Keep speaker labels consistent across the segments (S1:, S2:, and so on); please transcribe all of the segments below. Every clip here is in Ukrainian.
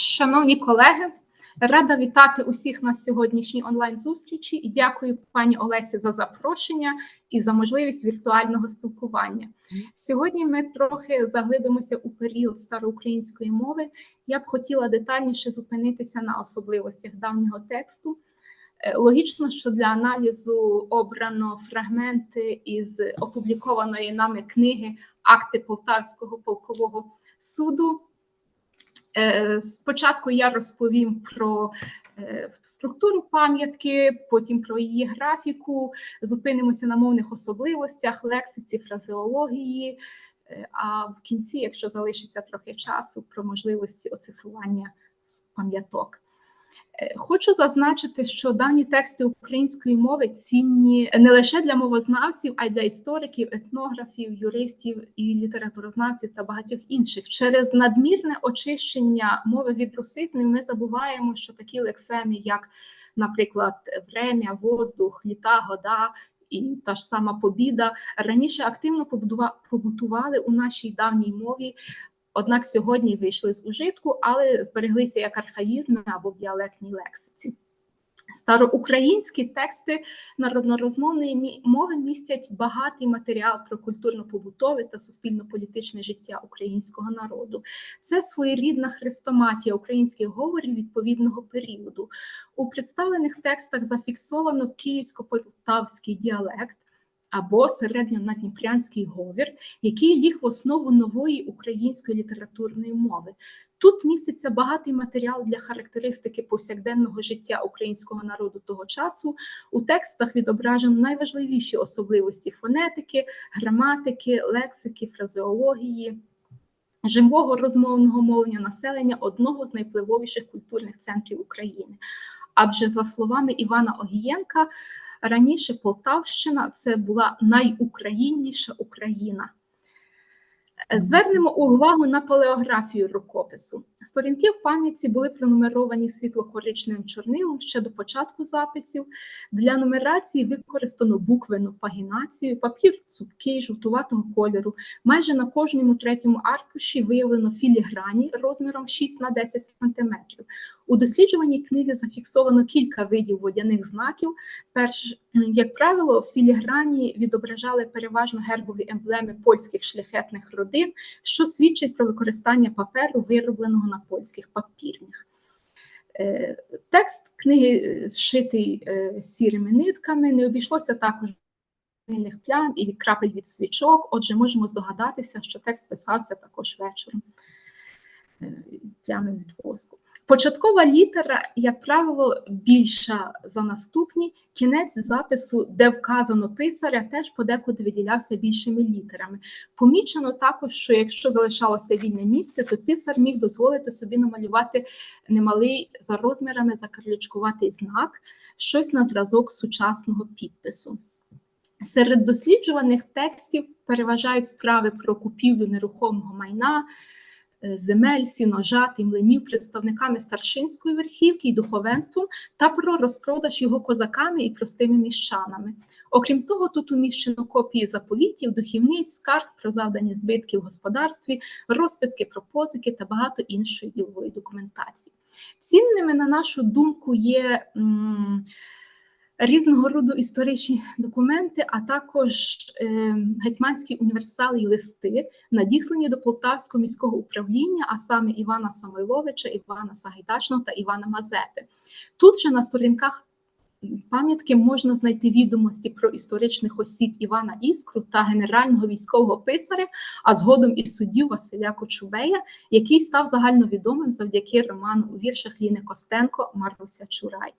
S1: Шановні колеги, рада вітати усіх на сьогоднішній онлайн-зустрічі і дякую пані Олесі за запрошення і за можливість віртуального спілкування. Сьогодні ми трохи заглибимося у період староукраїнської мови. Я б хотіла детальніше зупинитися на особливостях давнього тексту. Е, Логічно, що для аналізу обрано фрагменти із опублікованої нами книги Акти Полтавського полкового суду. Е, Спочатку я розповім про е, структуру пам'ятки, потім про її графіку, зупинимося на мовних особливостях, лексиці, фразеології. е, А в кінці, якщо залишиться трохи часу, про можливості оцифрування пам'яток. Е, Хочу зазначити, що давні тексти української мови цінні не лише для мовознавців, а й для істориків, етнографів, юристів і літературознавців та багатьох інших. Через надмірне очищення мови від русизмів ми забуваємо, що такі лексеми, як, наприклад, врем'я, воздух, літа, года. І та ж сама побіда раніше активно побутували у нашій давній мові, однак сьогодні вийшли з ужитку, але збереглися як архаїзми або в діалектній лексиці. Староукраїнські тексти народнорозмовної мови містять багатий матеріал про культурно-побутове та суспільно-політичне життя українського народу. Це своєрідна хрестоматія українських говорів відповідного періоду. У представлених текстах зафіксовано київсько-полтавський діалект або середньонадніпрянський говір, який ліг в основу нової української літературної мови. Тут міститься багатий матеріал для характеристики повсякденного життя українського народу того часу. У текстах відображено найважливіші особливості фонетики, граматики, лексики, фразеології. Живого розмовного мовлення населення одного з найвпливовіших культурних центрів України. Адже, за словами Івана Огієнка, раніше Полтавщина це була найукраїнніша Україна. Е, Звернемо увагу на палеографію рукопису. Сторінки в пам'ятці були пронумеровані світло-коричневим чорнилом ще до початку записів. Для нумерації використано буквену пагінацію, папір цупкий, жовтуватого кольору. Майже на кожному третьому аркуші виявлено філіграні розміром 6 на 10 см. У досліджуваній книзі зафіксовано кілька видів водяних знаків. Перш, як правило, філіграні відображали переважно гербові емблеми польських шляхетних родин, що свідчить про використання паперу, виробленого на польських папірнях. Е, Текст книги е, зшитий е, сірими нитками, не обійшлося також вільних плям і крапель від свічок. Отже, можемо здогадатися, що текст писався також вечором плями від воску. Початкова літера, як правило, більша за наступні. Кінець запису, де вказано писаря, теж подекуди виділявся більшими літерами. Помічено також, що якщо залишалося вільне місце, то писар міг дозволити собі намалювати немалий за розмірами закарлячкуватий знак, щось на зразок сучасного підпису. Серед досліджуваних текстів переважають справи про купівлю нерухомого майна, земель, сіножат і млинів представниками старшинської верхівки і духовенством та про розпродаж його козаками і простими міщанами. Окрім того, тут уміщено копії заповітів, духівниць, скарг про завдані збитки в господарстві, розписки про позики та багато іншої ділової документації. Цінними, на нашу думку, є м, різного роду історичні документи, а також е, гетьманські універсали і листи, надіслані до Полтавського міського управління, а саме Івана Самойловича, Івана Сагайдачного та Івана Мазепи. Тут же на сторінках пам'ятки можна знайти відомості про історичних осіб Івана Іскру та генерального військового писаря, а згодом і суддю Василя Кочубея, який став загальновідомим завдяки роману у віршах Ліни Костенко Маруся Чурай.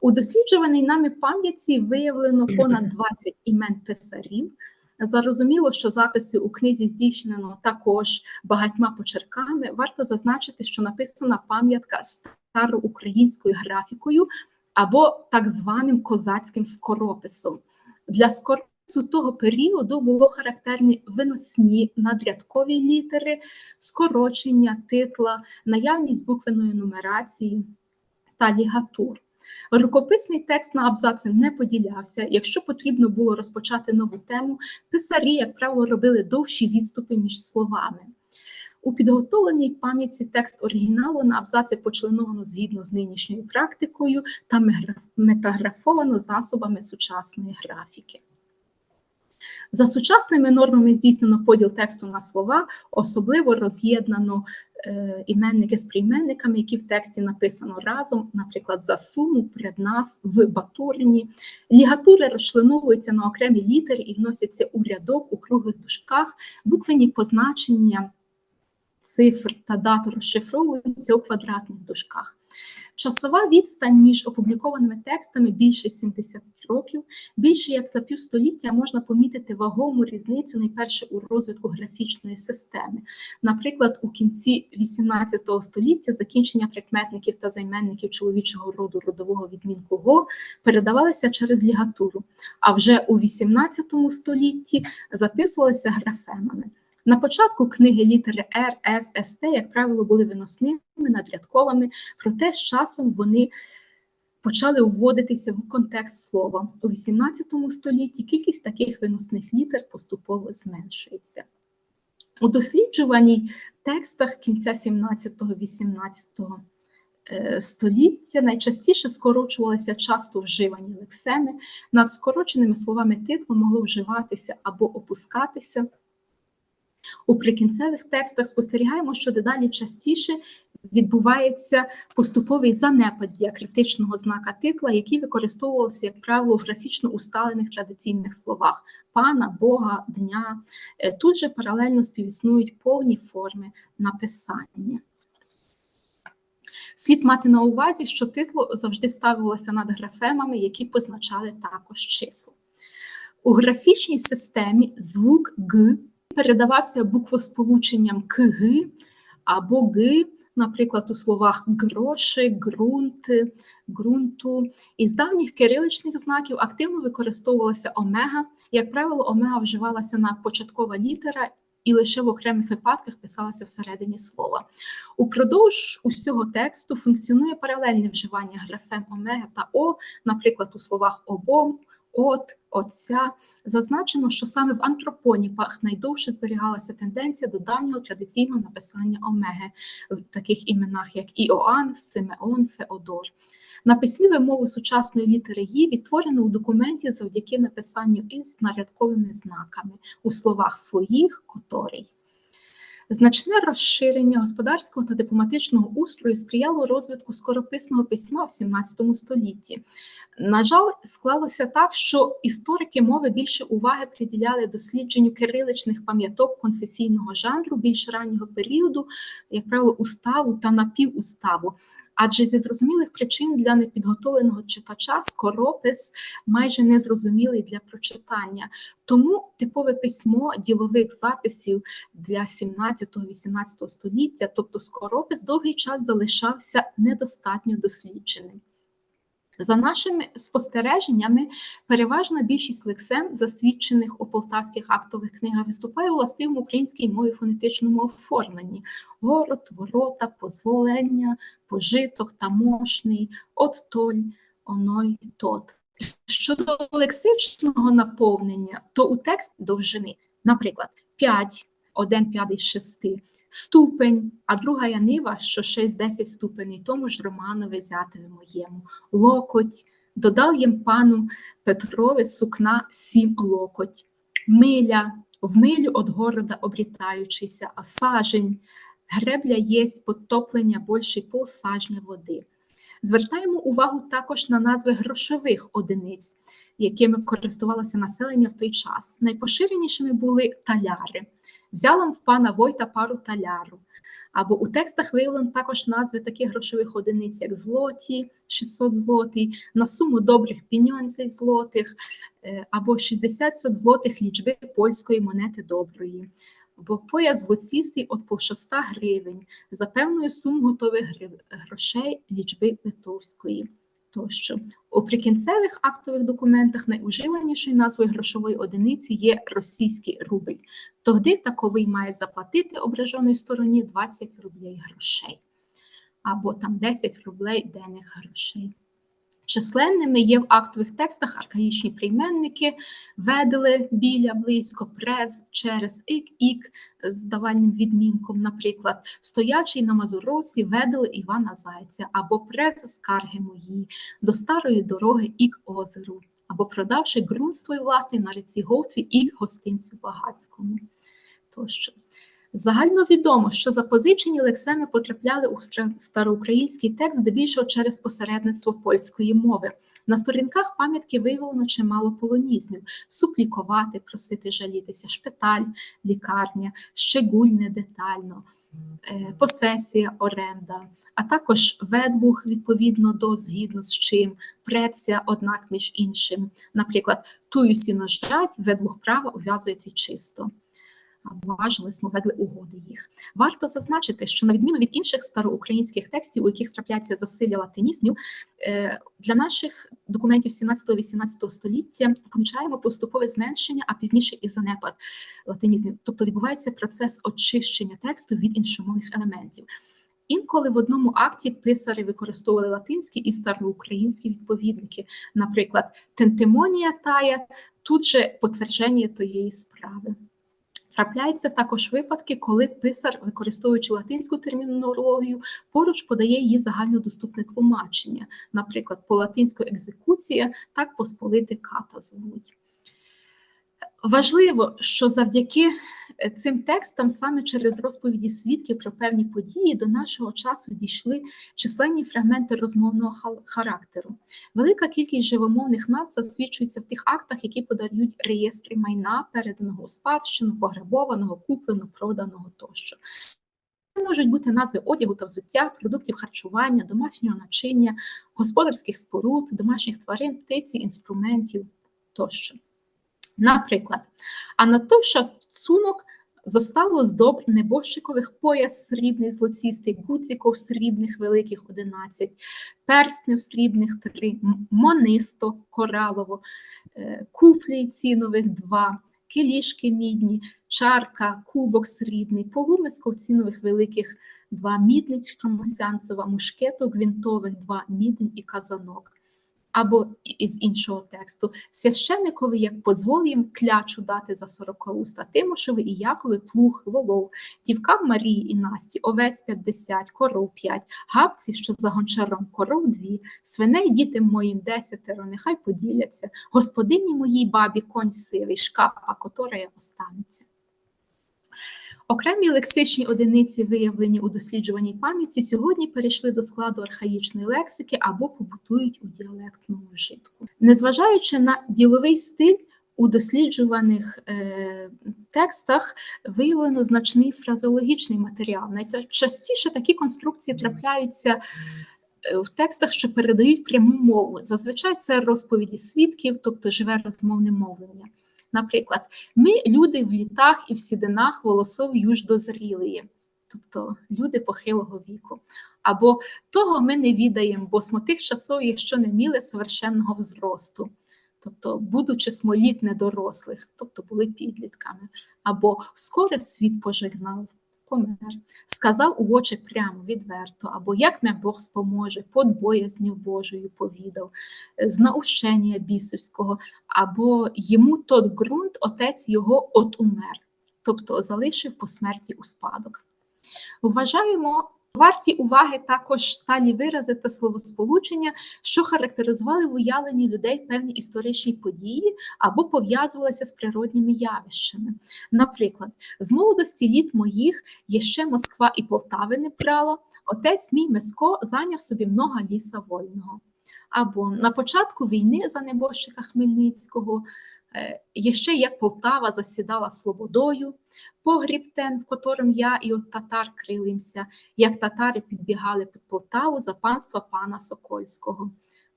S1: У досліджуваній нами пам'ятці виявлено понад 20 імен писарів. Зарозуміло, що записи у книзі здійснено також багатьма почерками. Варто зазначити, що написана пам'ятка староукраїнською графікою або так званим козацьким скорописом. Для скоропису того періоду було характерні виносні надрядкові літери, скорочення, титла, наявність буквеної нумерації та лігатур. Рукописний текст на абзаци не поділявся. Якщо потрібно було розпочати нову тему, писарі, як правило, робили довші відступи між словами. У підготовленій пам'ятці текст оригіналу на абзаци почленовано згідно з нинішньою практикою та метаграфовано засобами сучасної графіки. За сучасними нормами здійснено поділ тексту на слова, особливо роз'єднано е, іменники з прийменниками, які в тексті написано разом, наприклад, за суму, пред нас, в батурині. Лігатури розчленовуються на окремі літери і вносяться у рядок у круглих дужках, буквені позначення цифр та дат розшифровуються у квадратних дужках. Часова відстань між опублікованими текстами більше 70 років. Більше як за півстоліття можна помітити вагому різницю найперше у розвитку графічної системи. Наприклад, у кінці 18 століття закінчення прикметників та займенників чоловічого роду родового відмінку го передавалися через лігатуру, а вже у 18 столітті записувалися графемами. На початку книги літери Р, С, Ст, як правило, були виносними, надрядковими, проте з часом вони почали вводитися в контекст слова. У XVIII столітті кількість таких виносних літер поступово зменшується. У досліджуваній текстах кінця 17-18 е, століття найчастіше скорочувалися часто вживані лексеми, над скороченими словами титлу могло вживатися або опускатися. У прикінцевих текстах спостерігаємо, що дедалі частіше відбувається поступовий занепад діакритичного знака титла, який використовувався, як правило, в графічно усталених традиційних словах пана, Бога, дня. Е, тут же паралельно співіснують повні форми написання. Слід мати на увазі, що титло завжди ставилося над графемами, які позначали також числа. У графічній системі звук Г передавався буквосполученням КГ або Г, наприклад, у словах гроші, ґрунт, ґрунту. Із давніх кириличних знаків активно використовувалася омега. Як правило, омега вживалася на початкова літера. І лише в окремих випадках писалася всередині слова. Упродовж усього тексту функціонує паралельне вживання графем омега та О, наприклад, у словах обом, от, отця. Зазначено, що саме в антропоніпах найдовше зберігалася тенденція до давнього традиційного написання омеги в таких іменах, як Іоанн, Симеон, Феодор. На письмі вимову сучасної літери «ї» відтворено у документі завдяки написанню із нарядковими знаками у словах своїх, которий. Значне розширення господарського та дипломатичного устрою сприяло розвитку скорописного письма в 17 столітті. На жаль, склалося так, що історики мови більше уваги приділяли дослідженню кириличних пам'яток конфесійного жанру більш раннього періоду, як правило, уставу та напівуставу. Адже зі зрозумілих причин для непідготовленого читача скоропис майже незрозумілий для прочитання. Тому типове письмо ділових записів для 17-18 століття, тобто скоропис, довгий час залишався недостатньо дослідженим. За нашими спостереженнями, переважна більшість лексем, засвідчених у полтавських актових книгах, виступає у властивому українській мові фонетичному оформленні: город, ворота, позволення, пожиток, тамошний, от толь, оной тот. Щодо лексичного наповнення, то у текст довжини, наприклад, 5 один п'ятий з шести, ступень, а друга янива, що 6-10 ступеней, тому ж Романове взятиве моєму, локоть, додав їм пану Петрове сукна сім локоть, миля, в милю от города обрітаючися, а сажень, гребля єсть потоплення більший пол сажня води. Звертаємо увагу також на назви грошових одиниць, якими користувалося населення в той час. Найпоширенішими були таляри. Взяла в пана Войта пару таляру. Або у текстах виявлено також назви таких грошових одиниць, як злоті, 600 злотий, на суму добрих піньонцей злотих, е, або 60 злотих лічби польської монети доброї, або пояс злоцістий от полшоста гривень, за певною суму готових грошей лічби литовської тощо. У прикінцевих актових документах найуживанішою назвою грошової одиниці є російський рубль. Тоді таковий має заплатити ображеної стороні 20 рублей грошей або там 10 рублей денних грошей. Численними є в актових текстах архаїчні прийменники, ведели біля, близько, през, через, ік, ік з давальним відмінком, наприклад, стоячий на Мазуровці ведели Івана Зайця, або през скарги мої, до старої дороги ік озеру, або продавши ґрунт свій власний на реці Говтві ік гостинцю Багацькому. Тощо. Загально відомо, що запозичені лексеми потрапляли у староукраїнський текст здебільшого через посередництво польської мови. На сторінках пам'ятки виявлено чимало полонізмів: суплікувати, просити жалітися, шпиталь, лікарня, щегульне детально, е, посесія, оренда, а також ведлух відповідно до згідно з чим, преця, однак між іншим. Наприклад, тую сіно жать, ведлух права ув'язують важливість ведли угоди їх. Варто зазначити, що на відміну від інших староукраїнських текстів, у яких трапляється засилля латинізмів, е, для наших документів 17-18 століття помічаємо поступове зменшення, а пізніше і занепад латинізмів. Тобто відбувається процес очищення тексту від іншомовних елементів. Інколи в одному акті писари використовували латинські і староукраїнські відповідники, наприклад, тентимонія тая, тут же потвердження тієї справи. Трапляються також випадки, коли писар, використовуючи латинську термінологію, поруч подає її загальнодоступне тлумачення, наприклад, по латинську екзекуція, так посполити ката звуть. Важливо, що завдяки е, цим текстам, саме через розповіді свідків про певні події, до нашого часу дійшли численні фрагменти розмовного характеру. Велика кількість живомовних назв засвідчується в тих актах, які подають реєстри майна, переданого у спадщину, пограбованого, купленого, проданого тощо. Можуть бути назви одягу та взуття, продуктів харчування, домашнього начиння, господарських споруд, домашніх тварин, птиці, інструментів тощо. Наприклад, Анатоша цунок зостало з добр небожчикових пояс срібний злоцістий, гуціков срібних великих 11, перснів срібних 3, монисто коралово, е, куфлі цінових 2, килішки мідні, чарка, кубок срібний, полумисков цінових великих 2, мідничка мосянцева, мушкеток гвинтових 2, мідень і казанок або із іншого тексту священникові, як позволив їм клячу дати за сорокауста, Тимошеві і Якові плуг, волов, дівкам Марії і Насті, овець 50, коров 5, габці, що за гончаром, коров дві, свиней дітям моїм десятеро, нехай поділяться, господині моїй бабі конь сивий, шкапа, котора останеться. Окремі лексичні одиниці, виявлені у досліджуваній пам'яті, сьогодні перейшли до складу архаїчної лексики або побутують у діалектному вжитку. Незважаючи на діловий стиль, у досліджуваних е, текстах виявлено значний фразеологічний матеріал. Найчастіше такі конструкції трапляються е, в текстах, що передають пряму мову. Зазвичай це розповіді свідків, тобто живе розмовне мовлення. Наприклад, ми люди в літах і в сідинах волосов юж дозрілиє, тобто люди похилого віку. Або того ми не відаємо, бо смо тих часов, якщо не міли совершенного взросту, тобто, будучи смоліт недорослих, тобто були підлітками, або скоро світ пожигнав помер, сказав у очі прямо, відверто, або як мя Бог споможе, под боязню Божою повідав, з наущення бісовського, або йому тот ґрунт, отець його от умер, тобто залишив по смерті у спадок. Вважаємо Варті уваги також сталі вирази та словосполучення, що характеризували в уявленні людей певні історичні події або пов'язувалися з природніми явищами. Наприклад, з молодості літ моїх є ще Москва і Полтави не брала, отець мій Меско зайняв собі много ліса вольного. Або на початку війни за небожчика Хмельницького Е, є ще як Полтава засідала Слободою, погріб тен, в котрим я і от татар крилимся, як татари підбігали під Полтаву за панства пана Сокольського.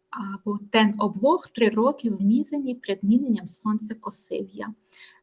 S1: Або тен облог три роки в мізені предміненням сонця косив я.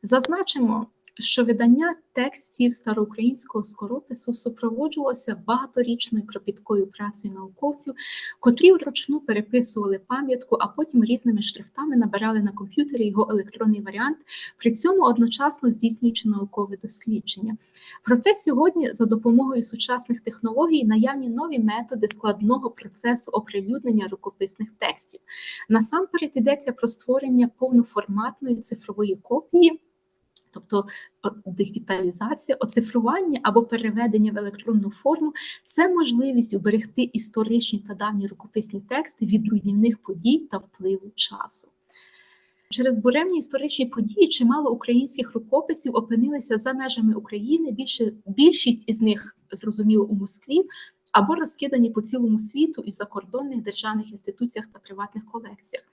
S1: Зазначимо, що видання текстів староукраїнського скоропису супроводжувалося багаторічною кропіткою працею науковців, котрі вручну переписували пам'ятку, а потім різними шрифтами набирали на комп'ютері його електронний варіант, при цьому одночасно здійснюючи наукове дослідження. Проте сьогодні, за допомогою сучасних технологій, наявні нові методи складного процесу оприлюднення рукописних текстів. Насамперед йдеться про створення повноформатної цифрової копії. Тобто дигіталізація, оцифрування або переведення в електронну форму це можливість уберегти історичні та давні рукописні тексти від руйнівних подій та впливу часу. Через буремні історичні події чимало українських рукописів опинилися за межами України. Більше більшість із них зрозуміло у Москві або розкидані по цілому світу і в закордонних державних інституціях та приватних колекціях.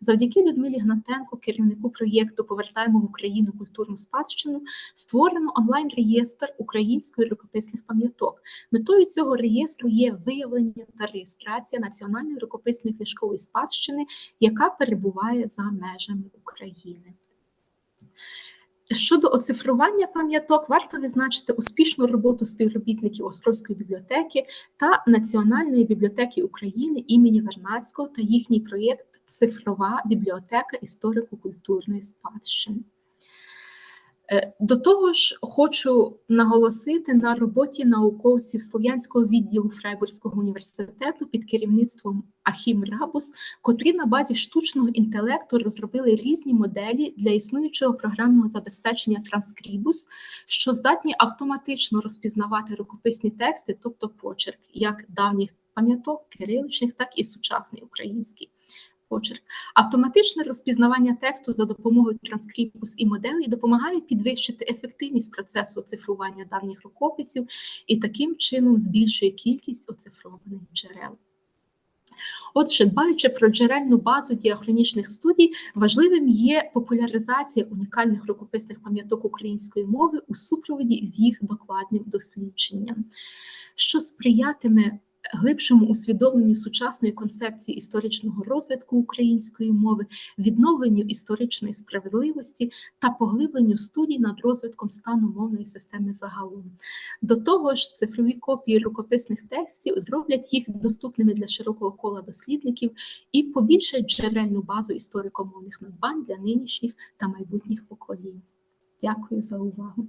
S1: Завдяки Людмилі Гнатенко, керівнику проєкту Повертаємо в Україну культурну спадщину, створено онлайн-реєстр української рукописних пам'яток. Метою цього реєстру є виявлення та реєстрація національної рукописної книжкової спадщини, яка перебуває за межами України. Щодо оцифрування пам'яток, варто відзначити успішну роботу співробітників Острозької бібліотеки та Національної бібліотеки України імені Вернадського та їхній проєкт Цифрова бібліотека історико-культурної спадщини. Е, до того ж, хочу наголосити на роботі науковців Слов'янського відділу Фрайбурзького університету під керівництвом Ахім Рабус, котрі на базі штучного інтелекту розробили різні моделі для існуючого програмного забезпечення Транскрібус, що здатні автоматично розпізнавати рукописні тексти, тобто почерк, як давніх пам'яток, кириличних, так і сучасний український почерк. Автоматичне розпізнавання тексту за допомогою транскріпус і моделей допомагає підвищити ефективність процесу оцифрування давніх рукописів і таким чином збільшує кількість оцифрованих джерел. Отже, дбаючи про джерельну базу діахронічних студій, важливим є популяризація унікальних рукописних пам'яток української мови у супроводі з їх докладним дослідженням, що сприятиме глибшому усвідомленню сучасної концепції історичного розвитку української мови, відновленню історичної справедливості та поглибленню студій над розвитком стану мовної системи загалом. До того ж, цифрові копії рукописних текстів зроблять їх доступними для широкого кола дослідників і побільшать джерельну базу історико-мовних надбань для нинішніх та майбутніх поколінь. Дякую за увагу.